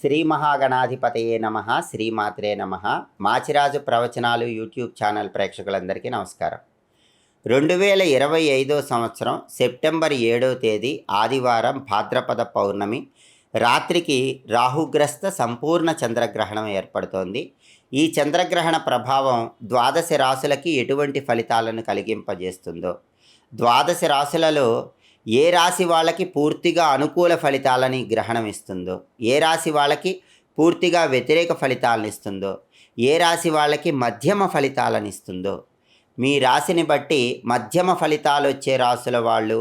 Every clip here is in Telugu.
శ్రీ మహాగణాధిపతయే నమ శ్రీమాత్రే నమ. మాచిరాజు ప్రవచనాలు యూట్యూబ్ ఛానల్ ప్రేక్షకులందరికీ నమస్కారం. రెండు వేల ఇరవై ఐదో సంవత్సరం సెప్టెంబర్ ఏడో తేదీ ఆదివారం భాద్రపద పౌర్ణమి. రాత్రికి రాహుగ్రస్త సంపూర్ణ చంద్రగ్రహణం ఏర్పడుతోంది. ఈ చంద్రగ్రహణ ప్రభావం ద్వాదశ రాశులకి ఎటువంటి ఫలితాలను కలిగింపజేస్తుందో ద్వాదశ రాశులలో ఏ రాశి వాళ్ళకి పూర్తిగా అనుకూల ఫలితాలని గ్రహణం ఇస్తుందో ఏ రాశి వాళ్ళకి పూర్తిగా వ్యతిరేక ఫలితాలను ఇస్తుందో ఏ రాశి వాళ్ళకి మధ్యమ ఫలితాలను ఇస్తుందో మీ రాశిని బట్టి మధ్యమ ఫలితాలు వచ్చే రాశుల వాళ్ళు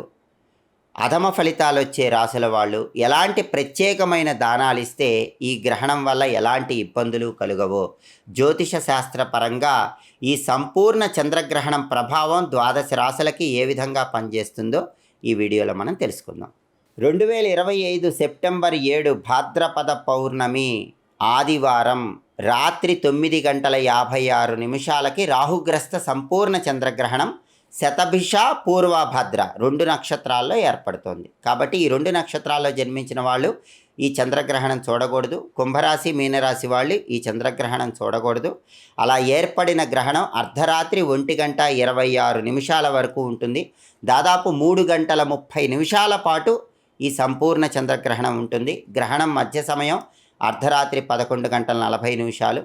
అధమ ఫలితాలు వచ్చే రాశుల వాళ్ళు ఎలాంటి ప్రత్యేకమైన దానాలు ఇస్తే ఈ గ్రహణం వల్ల ఎలాంటి ఇబ్బందులు కలుగవో జ్యోతిష శాస్త్ర పరంగా ఈ సంపూర్ణ చంద్రగ్రహణం ప్రభావం ద్వాదశ రాశులకి ఏ విధంగా పనిచేస్తుందో ఈ వీడియోలో మనం తెలుసుకుందాం. రెండు వేల ఇరవై ఐదు సెప్టెంబర్ ఏడు భాద్రపద పౌర్ణమి ఆదివారం రాత్రి తొమ్మిది గంటల యాభై ఆరు నిమిషాలకి రాహుగ్రస్త సంపూర్ణ చంద్రగ్రహణం శతభిష పూర్వభద్ర రెండు నక్షత్రాల్లో ఏర్పడుతోంది. కాబట్టి ఈ రెండు నక్షత్రాల్లో జన్మించిన వాళ్ళు ఈ చంద్రగ్రహణం చూడకూడదు. కుంభరాశి మీనరాశి వాళ్ళు ఈ చంద్రగ్రహణం చూడకూడదు. అలా ఏర్పడిన గ్రహణం అర్ధరాత్రి ఒంటి గంట ఇరవై ఆరు నిమిషాల వరకు ఉంటుంది. దాదాపు మూడు గంటల ముప్పై నిమిషాల పాటు ఈ సంపూర్ణ చంద్రగ్రహణం ఉంటుంది. గ్రహణం మధ్య సమయం అర్ధరాత్రి పదకొండు గంటల నలభై నిమిషాలు.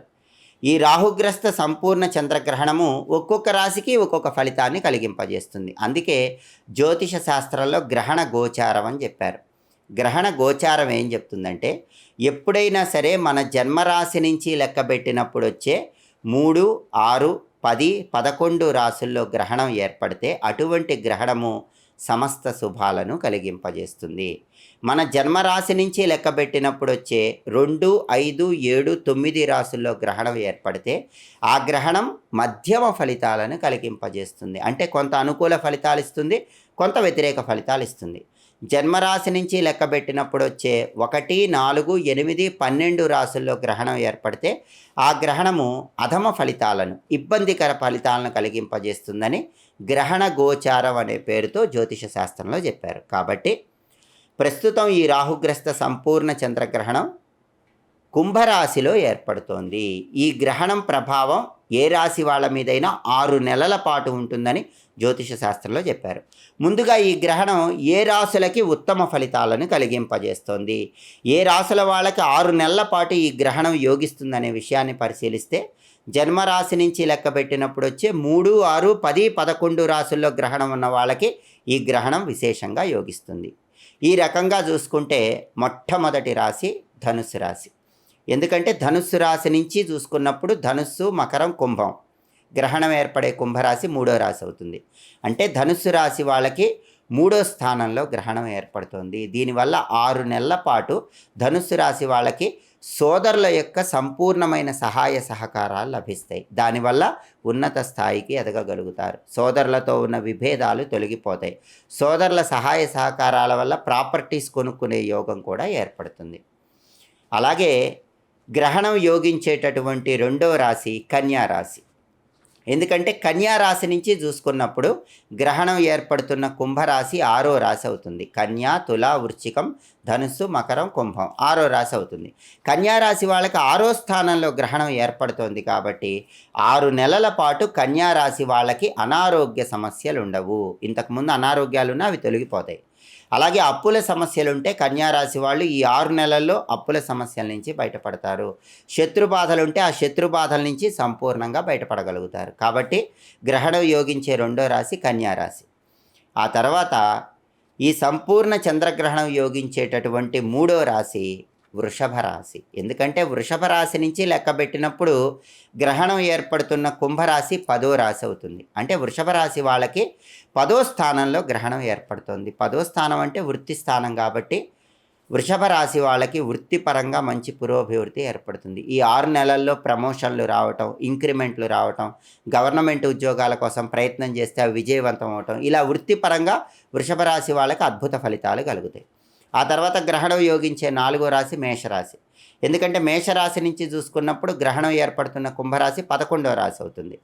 ఈ రాహుగ్రస్త సంపూర్ణ చంద్రగ్రహణము ఒక్కొక్క రాశికి ఒక్కొక్క ఫలితాన్ని కలిగింపజేస్తుంది. అందుకే జ్యోతిష శాస్త్రంలో గ్రహణ గోచారం అని చెప్పారు. గ్రహణ గోచారం ఏం చెప్తుందంటే ఎప్పుడైనా సరే మన జన్మరాశి నుంచి లెక్కబెట్టినప్పుడు వచ్చే మూడు ఆరు పది పదకొండు రాసుల్లో గ్రహణం ఏర్పడితే అటువంటి గ్రహణము సమస్త శుభాలను కలిగింపజేస్తుంది. మన జన్మరాశి నుంచి లెక్కబెట్టినప్పుడు వచ్చే రెండు ఐదు ఏడు తొమ్మిది రాసుల్లో గ్రహణం ఏర్పడితే ఆ గ్రహణం మధ్యమ ఫలితాలను కలిగింపజేస్తుంది. అంటే కొంత అనుకూల ఫలితాలు ఇస్తుంది కొంత వ్యతిరేక ఫలితాలు ఇస్తుంది. జన్మరాశి నుంచి లెక్కబెట్టినప్పుడు వచ్చే ఒకటి నాలుగు ఎనిమిది పన్నెండు రాసుల్లో గ్రహణం ఏర్పడితే ఆ గ్రహణము అధమ ఫలితాలను ఇబ్బందికర ఫలితాలను కలిగింపజేస్తుందని గ్రహణ గోచారం అనే పేరుతో జ్యోతిష శాస్త్రంలో చెప్పారు. కాబట్టి ప్రస్తుతం ఈ రాహుగ్రస్త సంపూర్ణ చంద్రగ్రహణం కుంభరాశిలో ఏర్పడుతోంది. ఈ గ్రహణం ప్రభావం ఏ రాశి వాళ్ళ మీదైనా ఆరు నెలల పాటు ఉంటుందని జ్యోతిష శాస్త్రంలో చెప్పారు. ముందుగా ఈ గ్రహణం ఏ రాశులకి ఉత్తమ ఫలితాలను కలిగింపజేస్తోంది. ఏ రాశుల వాళ్ళకి ఆరు నెలల పాటు ఈ గ్రహణం యోగిస్తుందనే విషయాన్ని పరిశీలిస్తే జన్మరాశి నుంచి లెక్క పెట్టినప్పుడు వచ్చే మూడు ఆరు పది పదకొండు రాశుల్లో గ్రహణం ఉన్న వాళ్ళకి ఈ గ్రహణం విశేషంగా యోగిస్తుంది. ఈ రకంగా చూసుకుంటే మొట్టమొదటి రాశి ధనుసు రాశి. ఎందుకంటే ధనుస్సు రాశి నుంచి చూసుకున్నప్పుడు ధనుస్సు మకరం కుంభం. గ్రహణం ఏర్పడే కుంభరాశి మూడో రాశి అవుతుంది. అంటే ధనుస్సు రాశి వాళ్ళకి మూడో స్థానంలో గ్రహణం ఏర్పడుతుంది. దీనివల్ల ఆరు నెలల పాటు ధనుస్సు రాశి వాళ్ళకి సోదరుల యొక్క సంపూర్ణమైన సహాయ సహకారాలు లభిస్తాయి. దానివల్ల ఉన్నత స్థాయికి ఎదగగలుగుతారు. సోదరులతో ఉన్న విభేదాలు తొలగిపోతాయి. సోదరుల సహాయ సహకారాల వల్ల ప్రాపర్టీస్ కొనుక్కునే యోగం కూడా ఏర్పడుతుంది. అలాగే గ్రహణం యోగించేటటువంటి రెండో రాశి కన్యా రాశి. ఎందుకంటే కన్యా రాశి నుంచి చూసుకున్నప్పుడు గ్రహణం ఏర్పడుతున్న కుంభరాశి ఆరో రాశి అవుతుంది. కన్యా తుల వృశ్చికం ధనుస్సు మకరం కుంభం ఆరో రాశి అవుతుంది. కన్యా రాశి వాళ్ళకి ఆరో స్థానంలో గ్రహణం ఏర్పడుతోంది కాబట్టి ఆరు నెలల పాటు కన్యా రాశి వాళ్ళకి అనారోగ్య సమస్యలు ఉండవు ఇంతకుముందు అనారోగ్యాలున్నా అవి తొలగిపోతాయి. అలాగే అప్పుల సమస్యలు ఉంటే కన్యారాశి వాళ్ళు ఈ ఆరు నెలల్లో అప్పుల సమస్యల నుంచి బయటపడతారు. శత్రు బాధలు ఉంటే ఆ శత్రు బాధల నుంచి సంపూర్ణంగా బయటపడగలుగుతారు. కాబట్టి గ్రహణం యోగించే రెండో రాశి కన్యారాశి. ఆ తర్వాత ఈ సంపూర్ణ చంద్రగ్రహణం యోగించేటటువంటి మూడో రాశి వృషభ రాశి ఎందుకంటే వృషభ రాశి నుంచి లెక్క పెట్టినప్పుడు గ్రహణం ఏర్పడుతున్న కుంభరాశి పదో రాశి అవుతుంది. అంటే వృషభ రాశి వాళ్ళకి పదో స్థానంలో గ్రహణం ఏర్పడుతుంది. పదో స్థానం అంటే వృత్తి స్థానం కాబట్టి వృషభ రాశి వాళ్ళకి వృత్తిపరంగా మంచి పురోభివృద్ధి ఏర్పడుతుంది. ఈ ఆరు నెలల్లో ప్రమోషన్లు రావటం ఇంక్రిమెంట్లు రావటం గవర్నమెంట్ ఉద్యోగాల కోసం ప్రయత్నం చేస్తే అవి విజయవంతం అవటం ఇలా వృత్తిపరంగా వృషభ రాశి వాళ్ళకి అద్భుత ఫలితాలు కలుగుతాయి. ఆ తర్వాత గ్రహణం యోగించే నాలుగో రాశి మేషరాశి. ఎందుకంటే మేషరాశి నుంచి చూసుకున్నప్పుడు గ్రహణం ఏర్పడుతున్న కుంభరాశి పదకొండో రాశి అవుతుంది.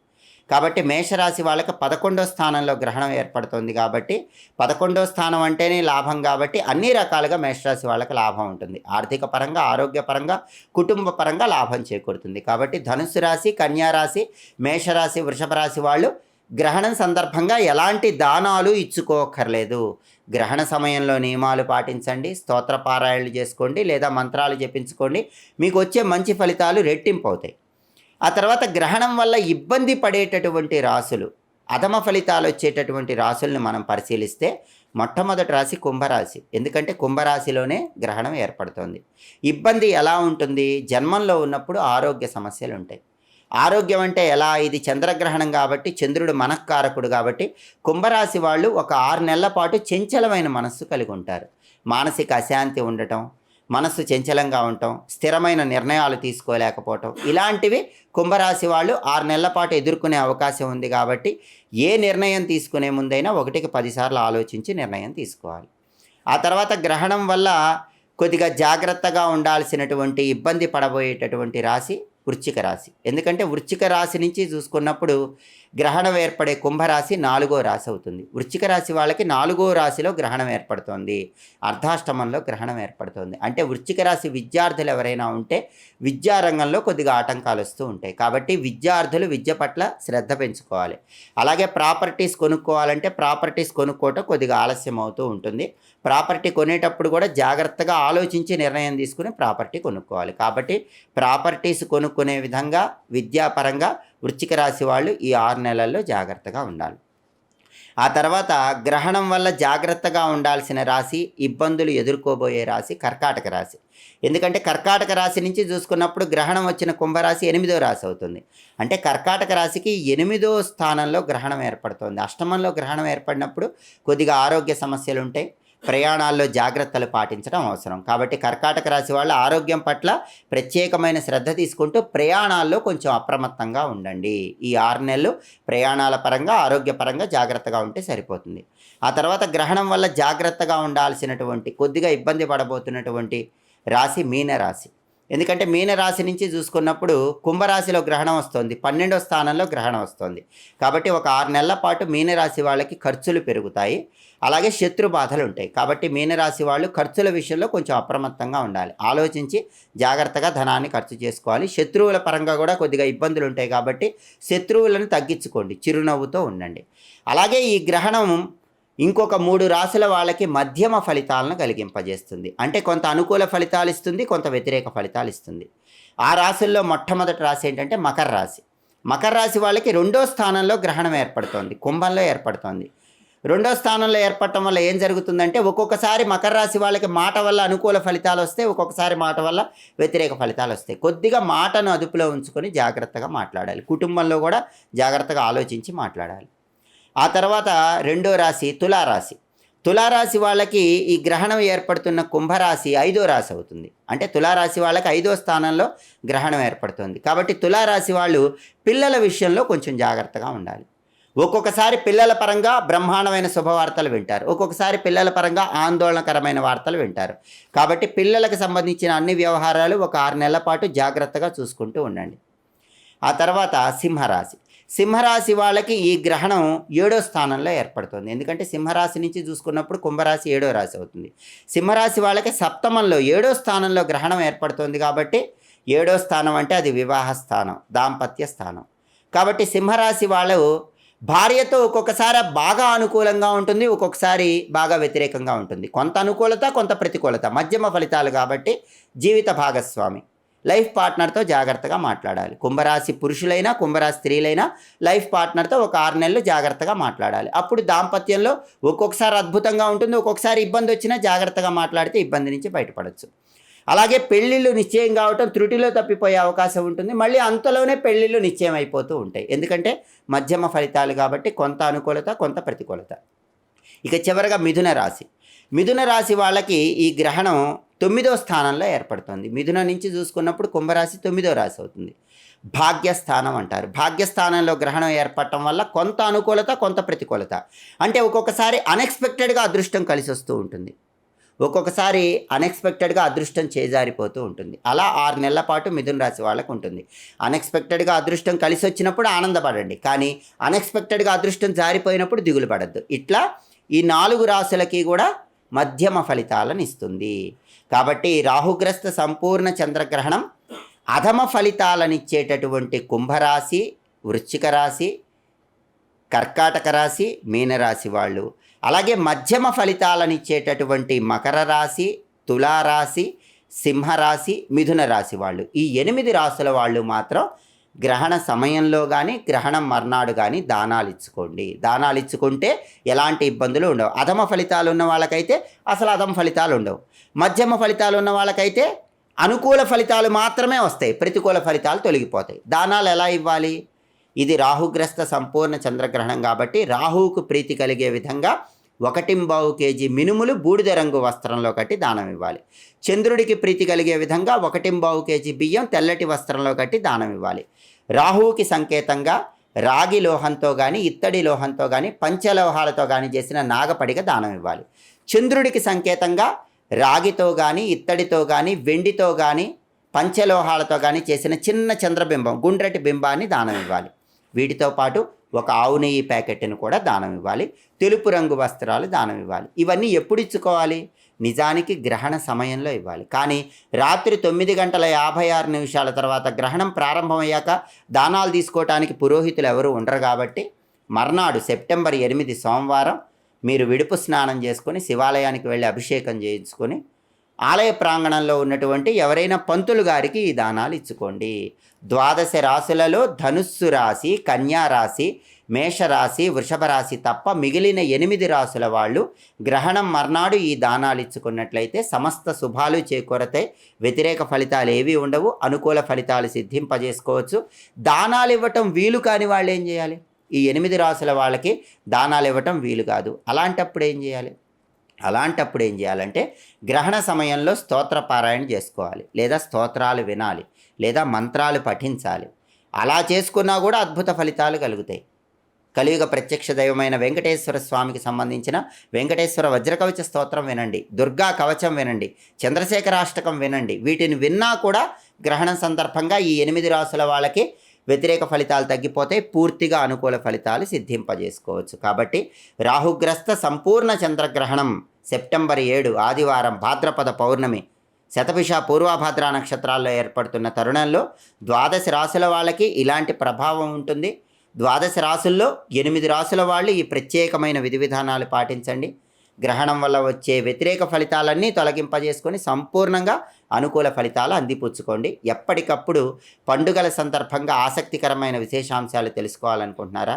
కాబట్టి మేషరాశి వాళ్ళకి పదకొండో స్థానంలో గ్రహణం ఏర్పడుతుంది కాబట్టి పదకొండో స్థానం అంటేనే లాభం కాబట్టి అన్ని రకాలుగా మేషరాశి వాళ్ళకి లాభం ఉంటుంది. ఆర్థిక పరంగా ఆరోగ్యపరంగా కుటుంబ పరంగా లాభం చేకూరుతుంది. కాబట్టి ధనుసు రాశి కన్యారాశి మేషరాశి వృషభ రాశి వాళ్ళు గ్రహణం సందర్భంగా ఎలాంటి దానాలు ఇచ్చుకోకర్లేదు. గ్రహణ సమయంలో నియమాలు పాటించండి స్తోత్ర పారాయణలు చేసుకోండి లేదా మంత్రాలు జపించుకోండి. మీకు వచ్చే మంచి ఫలితాలు రెట్టింపు అవుతాయి. ఆ తర్వాత గ్రహణం వల్ల ఇబ్బంది పడేటటువంటి రాసులు అధమ ఫలితాలు వచ్చేటటువంటి రాసుల్ని మనం పరిశీలిస్తే మొట్టమొదటి రాశి కుంభరాశి. ఎందుకంటే కుంభరాశిలోనే గ్రహణం ఏర్పడుతుంది. ఇబ్బంది ఎలా ఉంటుంది? జన్మంలో ఉన్నప్పుడు ఆరోగ్య సమస్యలు ఉంటాయి ఆరోగ్యం అంటే ఎలా? ఇది చంద్రగ్రహణం కాబట్టి చంద్రుడు మనఃకారకుడు కాబట్టి కుంభరాశి వాళ్ళు ఒక ఆరు నెలల పాటు చంచలమైన మనస్సు కలిగి ఉంటారు. మానసిక అశాంతి ఉండటం మనస్సు చంచలంగా ఉండటం స్థిరమైన నిర్ణయాలు తీసుకోలేకపోవటం ఇలాంటివి కుంభరాశి వాళ్ళు ఆరు నెలల పాటు ఎదుర్కొనే అవకాశం ఉంది కాబట్టి ఏ నిర్ణయం తీసుకునే ముందైనా ఒకటికి పదిసార్లు ఆలోచించి నిర్ణయం తీసుకోవాలి. ఆ తర్వాత గ్రహణం వల్ల కొద్దిగా జాగ్రత్తగా ఉండాల్సినటువంటి ఇబ్బంది పడబోయేటటువంటి రాశి వృశ్చిక రాశి. ఎందుకంటే వృశ్చిక రాశి నుంచి చూసుకున్నప్పుడు గ్రహణం ఏర్పడే కుంభరాశి నాలుగో రాశి అవుతుంది. వృశ్చిక రాశి వాళ్ళకి నాలుగో రాశిలో గ్రహణం ఏర్పడుతోంది. అర్ధాష్టమంలో గ్రహణం ఏర్పడుతోంది. అంటే వృశ్చిక రాశి విద్యార్థులు ఎవరైనా ఉంటే విద్యారంగంలో కొద్దిగా ఆటంకాలు వస్తూ ఉంటాయి. కాబట్టి విద్యార్థులు విద్య పట్ల శ్రద్ధ పెంచుకోవాలి. అలాగే ప్రాపర్టీస్ కొనుక్కోవాలంటే ప్రాపర్టీస్ కొనుక్కోవటం కొద్దిగా ఆలస్యం అవుతూ ఉంటుంది. ప్రాపర్టీ కొనేటప్పుడు కూడా జాగ్రత్తగా ఆలోచించి నిర్ణయం తీసుకుని ప్రాపర్టీ కొనుక్కోవాలి. కాబట్టి ప్రాపర్టీస్ కొనుక్కునే విధంగా విద్యాపరంగా వృశ్చిక రాశి వాళ్ళు ఈ ఆరు నెలల్లో జాగ్రత్తగా ఉండాలి. ఆ తర్వాత గ్రహణం వల్ల జాగ్రత్తగా ఉండాల్సిన రాశి ఇబ్బందులు ఎదుర్కోబోయే రాశి కర్కాటక రాశి. ఎందుకంటే కర్కాటక రాశి నుంచి చూసుకున్నప్పుడు గ్రహణం వచ్చిన కుంభరాశి ఎనిమిదో రాశి అవుతుంది. అంటే కర్కాటక రాశికి ఎనిమిదో స్థానంలో గ్రహణం ఏర్పడుతుంది. అష్టమంలో గ్రహణం ఏర్పడినప్పుడు కొద్దిగా ఆరోగ్య సమస్యలు ఉంటాయి ప్రయాణాల్లో జాగ్రత్తలు పాటించడం అవసరం. కాబట్టి కర్కాటక రాశి వాళ్ళ ఆరోగ్యం పట్ల ప్రత్యేకమైన శ్రద్ధ తీసుకుంటూ ప్రయాణాల్లో కొంచెం అప్రమత్తంగా ఉండండి. ఈ ఆరు నెలలు ప్రయాణాల పరంగా ఆరోగ్యపరంగా జాగ్రత్తగా ఉంటే సరిపోతుంది. ఆ తర్వాత గ్రహణం వల్ల జాగ్రత్తగా ఉండాల్సినటువంటి కొద్దిగా ఇబ్బంది పడబోతున్నటువంటి రాశి మీనరాశి ఎందుకంటే మీనరాశి నుంచి చూసుకున్నప్పుడు కుంభరాశిలో గ్రహణం వస్తుంది. పన్నెండో స్థానంలో గ్రహణం వస్తుంది. కాబట్టి ఒక ఆరు నెలల పాటు మీనరాశి వాళ్ళకి ఖర్చులు పెరుగుతాయి. అలాగే శత్రు బాధలు ఉంటాయి. కాబట్టి మీనరాశి వాళ్ళు ఖర్చుల విషయంలో కొంచెం అప్రమత్తంగా ఉండాలి. ఆలోచించి జాగ్రత్తగా ధనాన్ని ఖర్చు చేసుకోవాలి. శత్రువుల పరంగా కూడా కొద్దిగా ఇబ్బందులు ఉంటాయి కాబట్టి శత్రువులను తగ్గించుకోండి. చిరునవ్వుతో ఉండండి. అలాగే ఈ గ్రహణం ఇంకొక మూడు రాశుల వాళ్ళకి మధ్యమ ఫలితాలను కలిగింపజేస్తుంది. అంటే కొంత అనుకూల ఫలితాలు ఇస్తుంది కొంత వ్యతిరేక ఫలితాలు ఇస్తుంది. ఆ రాశుల్లో మొట్టమొదటి రాశి ఏంటంటే మకర రాశి. మకర రాశి వాళ్ళకి రెండో స్థానంలో గ్రహణం ఏర్పడుతోంది. కుంభంలో ఏర్పడుతోంది. రెండో స్థానంలో ఏర్పడటం వల్ల ఏం జరుగుతుందంటే ఒక్కొక్కసారి మకర రాశి వాళ్ళకి మాట వల్ల అనుకూల ఫలితాలు వస్తాయి ఒక్కొక్కసారి మాట వల్ల వ్యతిరేక ఫలితాలు వస్తాయి. కొద్దిగా మాటను అదుపులో ఉంచుకొని జాగ్రత్తగా మాట్లాడాలి. కుటుంబంలో కూడా జాగ్రత్తగా ఆలోచించి మాట్లాడాలి. ఆ తర్వాత రెండో రాశి తులారాశి. తులారాశి వాళ్ళకి ఈ గ్రహణం ఏర్పడుతున్న కుంభరాశి ఐదో రాశి అవుతుంది. అంటే తులారాశి వాళ్ళకి ఐదో స్థానంలో గ్రహణం ఏర్పడుతుంది. కాబట్టి తులారాశి వాళ్ళు పిల్లల విషయంలో కొంచెం జాగ్రత్తగా ఉండాలి. ఒక్కొక్కసారి పిల్లల పరంగా బ్రహ్మాండమైన శుభవార్తలు వింటారు. ఒక్కొక్కసారి పిల్లల పరంగా ఆందోళనకరమైన వార్తలు వింటారు. కాబట్టి పిల్లలకు సంబంధించిన అన్ని వ్యవహారాలు ఒక ఆరు నెలల పాటు జాగ్రత్తగా చూసుకుంటూ ఉండండి. ఆ తర్వాత సింహరాశి. సింహరాశి వాళ్ళకి ఈ గ్రహణం ఏడో స్థానంలో ఏర్పడుతుంది. ఎందుకంటే సింహరాశి నుంచి చూసుకున్నప్పుడు కుంభరాశి ఏడో రాశి అవుతుంది. సింహరాశి వాళ్ళకి సప్తమంలో ఏడో స్థానంలో గ్రహణం ఏర్పడుతుంది కాబట్టి ఏడో స్థానం అంటే అది వివాహ స్థానం దాంపత్య స్థానం. కాబట్టి సింహరాశి వాళ్ళు భార్యతో ఒక్కొక్కసారి బాగా అనుకూలంగా ఉంటుంది ఒక్కొక్కసారి బాగా వ్యతిరేకంగా ఉంటుంది. కొంత అనుకూలత కొంత ప్రతికూలత. మధ్యమ ఫలితాలు కాబట్టి జీవిత భాగస్వామి. లైఫ్ పార్ట్నర్తో జాగ్రత్తగా మాట్లాడాలి. కుంభరాశి పురుషులైనా కుంభరాశి స్త్రీలైనా లైఫ్ పార్ట్నర్తో ఒక ఆరు నెలలు జాగ్రత్తగా మాట్లాడాలి. అప్పుడు దాంపత్యంలో ఒక్కొక్కసారి అద్భుతంగా ఉంటుంది ఒక్కొక్కసారి ఇబ్బంది వచ్చినా జాగ్రత్తగా మాట్లాడితే ఇబ్బంది నుంచి బయటపడవచ్చు అలాగే పెళ్ళిళ్ళు నిశ్చయం కావటం త్రుటిలో తప్పిపోయే అవకాశం ఉంటుంది. మళ్ళీ అంతలోనే పెళ్ళిళ్ళు నిశ్చయం అయిపోతూ ఉంటాయి. ఎందుకంటే మధ్యమ ఫలితాలు కాబట్టి కొంత అనుకూలత కొంత ప్రతికూలత. ఇక చివరగా మిథున రాశి. మిథున రాశి వాళ్ళకి ఈ గ్రహణం తొమ్మిదో స్థానంలో ఏర్పడుతుంది. మిథున నుంచి చూసుకున్నప్పుడు కుంభరాశి తొమ్మిదో రాశి అవుతుంది. భాగ్యస్థానం అంటారు. భాగ్యస్థానంలో గ్రహణం ఏర్పడటం వల్ల కొంత అనుకూలత కొంత ప్రతికూలత. అంటే ఒక్కొక్కసారి అన్ఎక్స్పెక్టెడ్గా అదృష్టం కలిసి వస్తూ ఉంటుంది. ఒక్కొక్కసారి అన్ఎక్స్పెక్టెడ్గా అదృష్టం చేజారిపోతూ ఉంటుంది. అలా ఆరు నెలల పాటు మిథున రాశి వాళ్ళకు ఉంటుంది. అన్ఎక్స్పెక్టెడ్గా అదృష్టం కలిసి వచ్చినప్పుడు ఆనందపడండి. కానీ అన్ఎక్స్పెక్టెడ్గా అదృష్టం జారిపోయినప్పుడు దిగులు పడద్దు. ఇట్లా ఈ నాలుగు రాశులకి కూడా మధ్యమ ఫలితాలను ఇస్తుంది. కాబట్టి రాహుగ్రస్త సంపూర్ణ చంద్రగ్రహణం అధమ ఫలితాలనిచ్చేటటువంటి కుంభరాశి వృశ్చిక రాశి కర్కాటక రాశి మీనరాశి వాళ్ళు. అలాగే మధ్యమ ఫలితాలనిచ్చేటటువంటి మకర రాశి తులారాశి సింహరాశి మిథున రాశి వాళ్ళు. ఈ ఎనిమిది రాశుల వాళ్ళు మాత్రం గ్రహణ సమయంలో కానీ గ్రహణం మర్నాడు కానీ దానాలు ఇచ్చుకోండి దానాలు ఇచ్చుకుంటే ఎలాంటి ఇబ్బందులు ఉండవు. అధమ ఫలితాలు ఉన్న వాళ్ళకైతే అసలు అధమ ఫలితాలు ఉండవు. మధ్యమ ఫలితాలు ఉన్న వాళ్ళకైతే అనుకూల ఫలితాలు మాత్రమే వస్తాయి. ప్రతికూల ఫలితాలు తొలగిపోతాయి. దానాలు ఎలా ఇవ్వాలి? ఇది రాహుగ్రస్త సంపూర్ణ చంద్రగ్రహణం కాబట్టి రాహువుకు ప్రీతి కలిగే విధంగా ఒకటింబావు కేజీ మినుములు బూడిద రంగు వస్త్రంలో కట్టి దానం ఇవ్వాలి. చంద్రుడికి ప్రీతి కలిగే విధంగా ఒకటింబావు కేజీ బియ్యం తెల్లటి వస్త్రంలో కట్టి దానం ఇవ్వాలి. రాహువుకి సంకేతంగా రాగి లోహంతో కానీ ఇత్తడి లోహంతో కానీ పంచలోహాలతో కానీ చేసిన నాగపడిక దానం ఇవ్వాలి. చంద్రుడికి సంకేతంగా రాగితో కానీ ఇత్తడితో కానీ వెండితో కానీ పంచలోహాలతో కానీ చేసిన చిన్న చంద్రబింబం గుండ్రటి బింబాన్ని దానం ఇవ్వాలి. వీటితో పాటు ఒక ఆవు నెయ్యి ప్యాకెట్ను కూడా దానం ఇవ్వాలి. తెలుపు రంగు వస్త్రాలు దానం ఇవ్వాలి. ఇవన్నీ ఎప్పుడు ఇచ్చుకోవాలి? నిజానికి గ్రహణ సమయంలో ఇవ్వాలి. కానీ రాత్రి తొమ్మిది గంటల యాభై ఆరు నిమిషాల తర్వాత గ్రహణం ప్రారంభమయ్యాక దానాలు తీసుకోవటానికి పురోహితులు ఎవరు ఉండరు కాబట్టి మర్నాడు సెప్టెంబర్ ఎనిమిది సోమవారం మీరు విడుపు స్నానం చేసుకొని శివాలయానికి వెళ్ళి అభిషేకం చేయించుకొని ఆలయ ప్రాంగణంలో ఉన్నటువంటి ఎవరైనా పంతులు గారికి ఈ దానాలు ఇచ్చుకోండి. ద్వాదశ రాశులలో ధనుస్సు రాశి కన్యా రాశి మేషరాశి వృషభ రాశి తప్ప మిగిలిన ఎనిమిది రాశుల వాళ్ళు గ్రహణం మర్నాడు ఈ దానాలు ఇచ్చుకున్నట్లయితే సమస్త శుభాలు చేకూరతాయి. వ్యతిరేక ఫలితాలు ఏవి ఉండవు. అనుకూల ఫలితాలు సిద్ధింపజేసుకోవచ్చు. దానాలు ఇవ్వటం వీలు కాని వాళ్ళు ఏం చేయాలి? ఈ ఎనిమిది రాశుల వాళ్ళకి దానాలు ఇవ్వటం వీలు కాదు. అలాంటప్పుడు ఏం చేయాలి? అలాంటప్పుడు ఏం చేయాలంటే గ్రహణ సమయంలో స్తోత్ర పారాయణ చేసుకోవాలి. లేదా స్తోత్రాలు వినాలి. లేదా మంత్రాలు పఠించాలి. అలా చేసుకున్నా కూడా అద్భుత ఫలితాలు కలుగుతాయి. కలియుగ ప్రత్యక్ష దైవమైన వెంకటేశ్వర స్వామికి సంబంధించిన వెంకటేశ్వర వజ్రకవచ స్తోత్రం వినండి. దుర్గా కవచం వినండి. చంద్రశేఖరాష్టకం వినండి. వీటిని విన్నా కూడా గ్రహణం సందర్భంగా ఈ ఎనిమిది రాసుల వాళ్ళకి వ్యతిరేక ఫలితాలు తగ్గిపోతాయి పూర్తిగా అనుకూల ఫలితాలు సిద్ధింపజేసుకోవచ్చు. కాబట్టి రాహుగ్రస్త సంపూర్ణ చంద్రగ్రహణం సెప్టెంబర్ ఏడు ఆదివారం భాద్రపద పౌర్ణమి. శతభిష పూర్వభద్ర నక్షత్రాల్లో ఏర్పడుతున్న తరుణంలో ద్వాదశ రాశుల వాళ్ళకి ఇలాంటి ప్రభావం ఉంటుంది. ద్వాదశ రాశుల్లో ఎనిమిది రాశుల వాళ్ళు ఈ ప్రత్యేకమైన విధి విధానాలు పాటించండి. గ్రహణం వల్ల వచ్చే వ్యతిరేక ఫలితాలన్నీ తొలగింపజేసుకొని సంపూర్ణంగా అనుకూల ఫలితాలు అందిపుచ్చుకోండి. ఎప్పటికప్పుడు పండుగల సందర్భంగా ఆసక్తికరమైన విశేషాంశాలు తెలుసుకోవాలనుకుంటున్నారా?